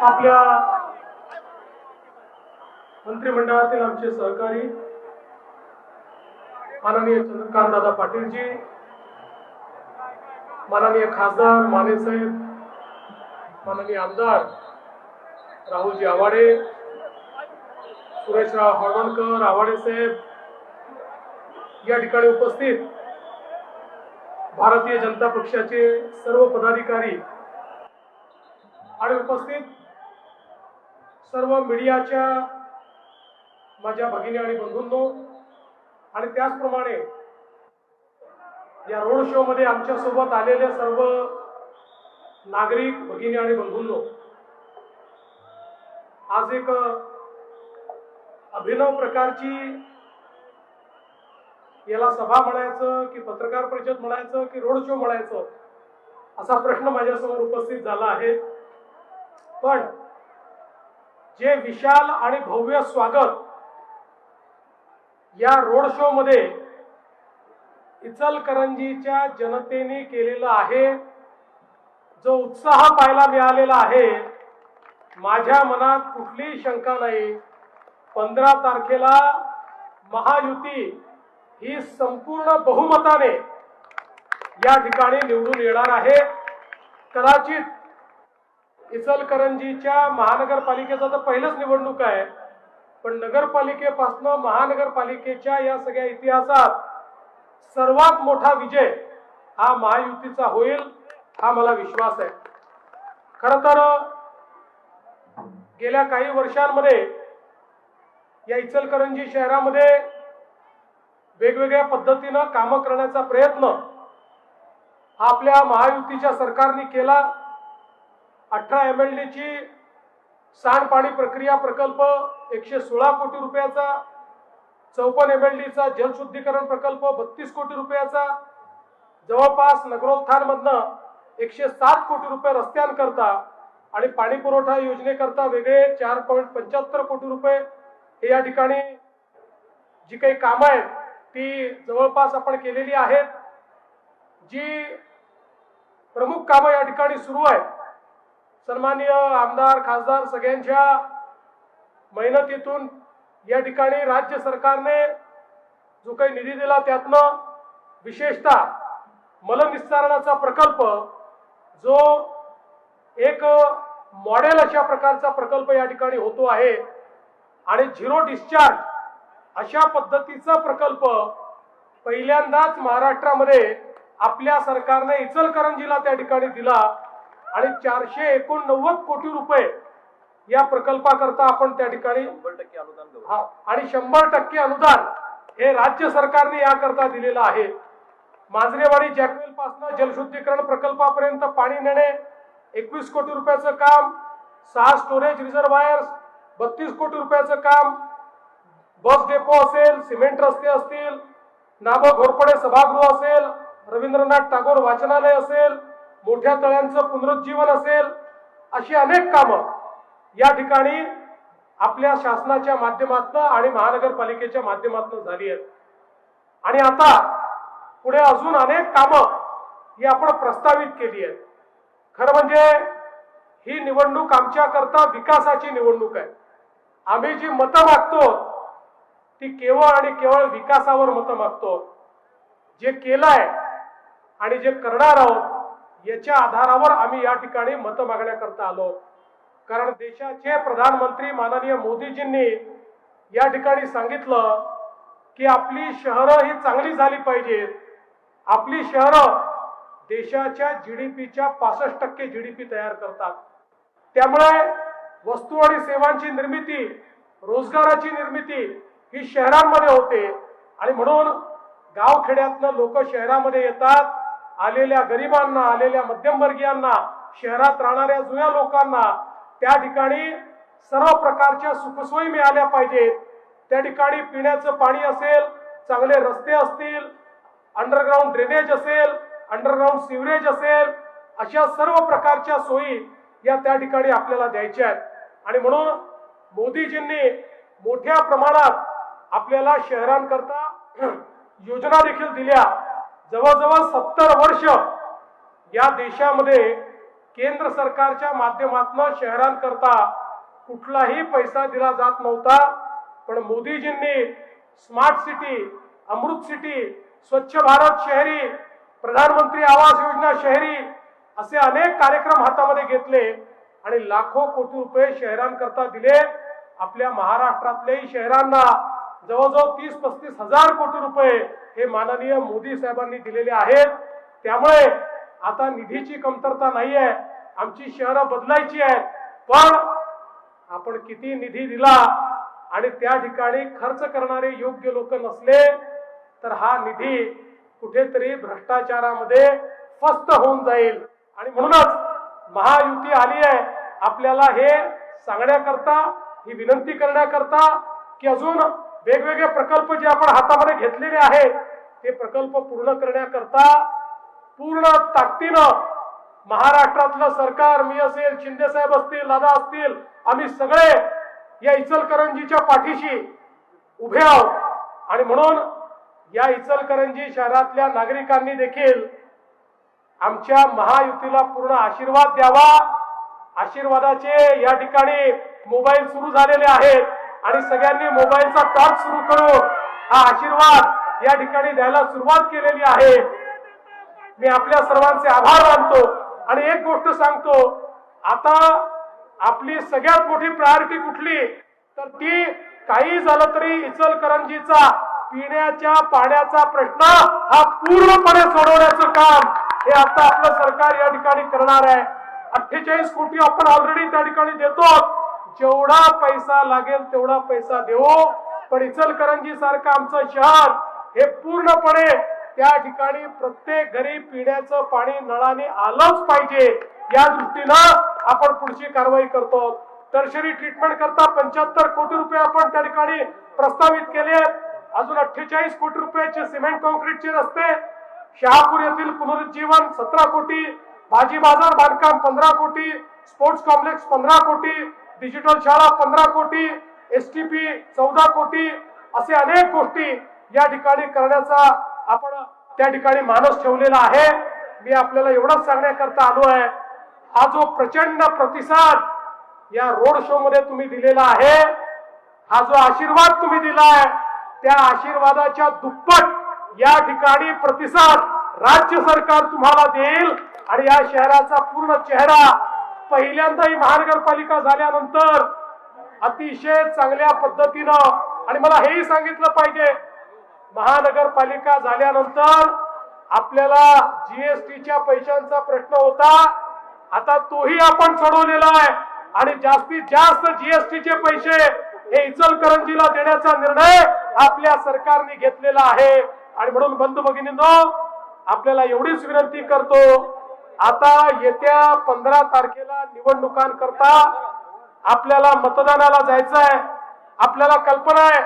आपल्या मंत्रिमंडळातील आमचे सहकारी माननीय चंद्रकांत दादा पाटीलजी माननीय खासदार मानेसाहेब माननीय आमदार राहुलजी आवाडे सुरेशराव हळवणकर आवाडे साहेब या ठिकाणी उपस्थित भारतीय जनता पक्षाचे सर्व पदाधिकारी आणि उपस्थित सर्व मीडियाच्या माझ्या भगिनी आणि बंधूंनो आणि त्याचप्रमाणे या रोड शो मध्ये आमच्यासोबत आलेले सर्व नागरिक भगिनी आणि बंधूंनो आज एक अभिनव प्रकारची याला सभा म्हणायचं की पत्रकार परिषद म्हणायचं की रोड शो म्हणायचं असा प्रश्न माझ्यासमोर उपस्थित झाला आहे. पण जे विशाल आणि भव्य स्वागत या रोड शो मध्ये इचलकरंजीच्या जनतेने केलेलं आहे जो उत्साह पाहायला मिळालेला आहे माझ्या मनात कुठलीही शंका नाही. पंधरा तारखेला महायुती ही संपूर्ण बहुमताने या ठिकाणी निवडून येणार आहे. कदाचित इचलकरंजीच्या महानगरपालिकेचा तर पहिलंच निवडणूक आहे. पण नगरपालिकेपासनं महानगरपालिकेच्या या सगळ्या इतिहासात सर्वात मोठा विजय हा महायुतीचा होईल हा मला विश्वास आहे. खर तर गेल्या काही वर्षांमध्ये या इचलकरंजी शहरामध्ये वेगवेगळ्या पद्धतीनं कामं करण्याचा प्रयत्न आपल्या महायुतीच्या सरकारने केला. अठरा एम एल डीची सांडपाणी प्रक्रिया प्रकल्प एकशे सोळा कोटी रुपयाचा चौपन्न एम एल डीचा जलशुद्धीकरण प्रकल्प बत्तीस कोटी रुपयाचा जवळपास नगरोत्थानमधनं एकशे सात कोटी रुपये रस्त्यांकरता आणि पाणी पुरवठा योजनेकरता वेगळे चार पॉईंट पंच्याहत्तर कोटी रुपये हे या ठिकाणी जी काही कामं आहेत ती जवळपास आपण केलेली आहेत. जी प्रमुख कामं या ठिकाणी सुरू आहेत सन्माननीय आमदार खासदार सगळ्यांच्या मेहनतीतून या ठिकाणी राज्य सरकारने जो काही निधी दिला त्यातनं विशेषतः मलनिस्सारणाचा प्रकल्प जो एक मॉडेल अशा प्रकारचा प्रकल्प या ठिकाणी होतो आहे आणि झिरो डिस्चार्ज अशा पद्धतीचा प्रकल्प पहिल्यांदाच महाराष्ट्रामध्ये आपल्या सरकारने इचलकरंजीला त्या ठिकाणी दिला. आणि चारशे एकोणनव्वद कोटी रुपये या प्रकल्पाकरता आपण त्या ठिकाणी अनुदान हा आणि शंभर टक्के अनुदान हे राज्य सरकारने याकरता दिलेलं आहे. मांजरेवाडी जॅकवेल पासून जलशुद्धीकरण प्रकल्पापर्यंत पाणी नेणे एकवीस कोटी रुपयाचं काम सहा स्टोरेज रिझर्वायर्स बत्तीस कोटी रुपयाचं काम बस डेपो असेल सिमेंट रस्ते असतील नाबो घोरपडे सभागृह असेल रवींद्रनाथ टागोर वाचनालय असेल मोठ्या तळ्यांचं पुनरुज्जीवन असेल अशी अनेक कामं या ठिकाणी आपल्या शासनाच्या माध्यमातून आणि महानगरपालिकेच्या माध्यमातून झाली आहेत. आणि आता पुढे अजून अनेक कामं ही आपण प्रस्तावित केली आहेत. खरं म्हणजे ही निवडणूक आमच्याकरता विकासाची निवडणूक आहे. आम्ही जी मतं मागतो ती केवळ आणि केवळ विकासावर मतं मागतो. जे केलंय आणि जे करणार आहोत याच्या आधारावर आम्ही या ठिकाणी मतं मागण्याकरता आलो. कारण देशाचे प्रधानमंत्री माननीय मोदीजींनी या ठिकाणी सांगितलं की आपली शहरं ही चांगली झाली पाहिजेत. आपली शहरं देशाच्या जी डी पीच्या पासष्ट टक्के जी डी पी तयार करतात. त्यामुळे वस्तू आणि सेवांची निर्मिती रोजगाराची निर्मिती ही शहरांमध्ये होते. आणि म्हणून गावखेड्यातनं लोक शहरामध्ये येतात. आलेल्या गरिबांना आलेल्या मध्यमवर्गीयांना शहरात राहणाऱ्या जुन्या लोकांना त्या ठिकाणी सर्व प्रकारच्या सुखसोयी मिळाल्या पाहिजेत. त्या ठिकाणी पिण्याचं पाणी असेल चांगले रस्ते असतील अंडरग्राऊंड ड्रेनेज असेल अंडरग्राऊंड सिवरेज असेल अशा सर्व प्रकारच्या सोयी या त्या ठिकाणी आपल्याला द्यायच्या आहेत. आणि म्हणून मोदीजींनी मोठ्या प्रमाणात आपल्याला शहरांकरता योजना देखील दिल्या. जवळजवळ सत्तर वर्ष या देशामध्ये केंद्र सरकारच्या माध्यमातून शहरांकरता कुठलाही पैसा दिला जात नव्हता. पण मोदीजींनी स्मार्ट सिटी अमृत सिटी स्वच्छ भारत शहरी प्रधानमंत्री आवास योजना शहरी असे अनेक कार्यक्रम हातामध्ये घेतले आणि लाखो कोटी रुपये शहरांकरता दिले. आपल्या महाराष्ट्रातल्याही शहरांना जवळजवळ तीस पस्तीस हजार कोटी रुपये हे माननीय मोदी साहेबांनी दिलेले आहेत. त्यामुळे आता निधीची कमतरता नाही आहे आमची शहरं बदलायची आहेत. पण आपण किती निधी दिला आणि त्या ठिकाणी खर्च करणारे योग्य लोक नसले तर हा निधी कुठेतरी भ्रष्टाचारामध्ये फस्त होऊन जाईल. आणि म्हणूनच महायुती आली आहे. आपल्याला हे सांगण्याकरता ही विनंती करण्याकरता की अजून वेगवेगळे प्रकल्प जे आपण हातामध्ये घेतलेले आहेत ते प्रकल्प पूर्ण करण्याकरता पूर्ण ताकदीनं महाराष्ट्रातलं सरकार मी असेल शिंदे साहेब असतील दादा असतील आम्ही सगळे या इचलकरंजीच्या पाठीशी उभे आहोत. आणि म्हणून या इचलकरंजी शहरातल्या नागरिकांनी देखील आमच्या महायुतीला पूर्ण आशीर्वाद द्यावा. आशीर्वादाचे या ठिकाणी मोबाईल सुरू झालेले आहेत. आणि सगळ्यांनी मोबाईलचा टॉर्च सुरू करून हा आशीर्वाद या ठिकाणी द्यायला सुरुवात केलेली आहे. मी आपल्या सर्वांचे आभार मानतो. आणि एक गोष्ट सांगतो आता आपली सगळ्यात मोठी प्रायोरिटी कुठली? तर ती काही झालं तरी इचलकरंजीचा पिण्याच्या पाण्याचा प्रश्न हा पूर्णपणे सोडवण्याचं काम हे आता आपलं सरकार या ठिकाणी करणार आहे. अठ्ठेचाळीस कोटी आपण ऑलरेडी त्या ठिकाणी देतो जेवढा पैसा लागेल तेवढा पैसा देऊ. पण इचलकरंजी सारखं आमचं शहर हे पूर्णपणे त्या ठिकाणी प्रत्येक घरी पिण्याचं पाणी नळाने आलंच पाहिजे. या दृष्टीनं आपण पुढची कारवाई करतो. टर्शरी ट्रीटमेंट करता पंच्याहत्तर कोटी रुपये आपण त्या ठिकाणी प्रस्तावित केले. अजून अठ्ठेचाळीस कोटी रुपयाचे सिमेंट कॉन्क्रीटचे रस्ते. शहापूर येथील पुनरुज्जीवन सतरा कोटी. भाजी बाजार बांधकाम पंधरा कोटी. स्पोर्ट्स कॉम्प्लेक्स पंधरा कोटी. डिजिटल शाळा पंधरा कोटी एस टी पी चौदा कोटी असे अनेक गोष्टी या ठिकाणी करण्याचा आपण त्या ठिकाणी मानस ठेवलेला आहे. मी आपल्याला एवढंच सांगण्याकरता आलो आहे. हा जो प्रचंड प्रतिसाद या रोड शो मध्ये तुम्ही दिलेला आहे हा जो आशीर्वाद तुम्ही दिलाय त्या आशीर्वादाच्या दुप्पट या ठिकाणी प्रतिसाद राज्य सरकार तुम्हाला देईल आणि या शहराचा पूर्ण चेहरा पहिल्यांदा ही महानगरपालिका झाल्यानंतर अतिशय चांगल्या पद्धतीनं आणि मला हेही सांगितलं पाहिजे महानगरपालिका झाल्यानंतर आपल्याला जीएसटीच्या पैशांचा प्रश्न होता. आता तोही आपण सोडवलेला आहे. आणि जास्तीत जास्त जीएसटीचे पैसे हे इचलकरंजीला देण्याचा निर्णय आपल्या सरकारने घेतलेला आहे. आणि म्हणून बंधू भगिनींनो आपल्याला एवढीच विनंती करतो आता येत्या पंधरा तारखेला निवडणुकांकरता आपल्याला मतदानाला जायचं आहे आपल्याला कल्पना आहे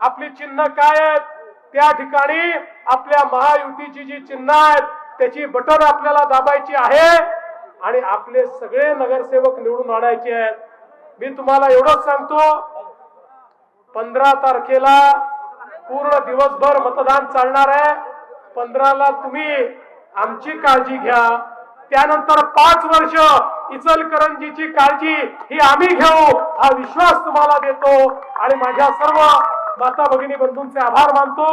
आपली चिन्ह काय आहेत त्या ठिकाणी आपल्या महायुतीची जी चिन्ह आहेत त्याची बटन आपल्याला दाबायची आहे आणि आपले सगळे नगरसेवक निवडून आणायचे आहेत. मी तुम्हाला एवढंच सांगतो पंधरा तारखेला पूर्ण दिवसभर मतदान चालणार आहे. पंधराला तुम्ही आमची काळजी घ्या. त्यानंतर पाच वर्ष इचलकरंजीची काळजी ही आम्ही घेऊ हा विश्वास तुम्हाला देतो. आणि माझ्या सर्व माता भगिनी बंधूंचे आभार मानतो.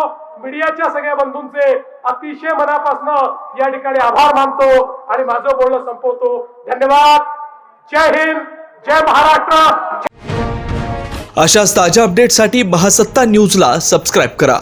मीडियाच्या सगळ्या बंधूंचे अतिशय मनापासून या ठिकाणी आभार मानतो. आणि माझं बोलणं संपवतो. धन्यवाद. जय हिंद. जय महाराष्ट्र. अशाच ताज्या अपडेटसाठी महासत्ता न्यूजला सबस्क्राईब करा.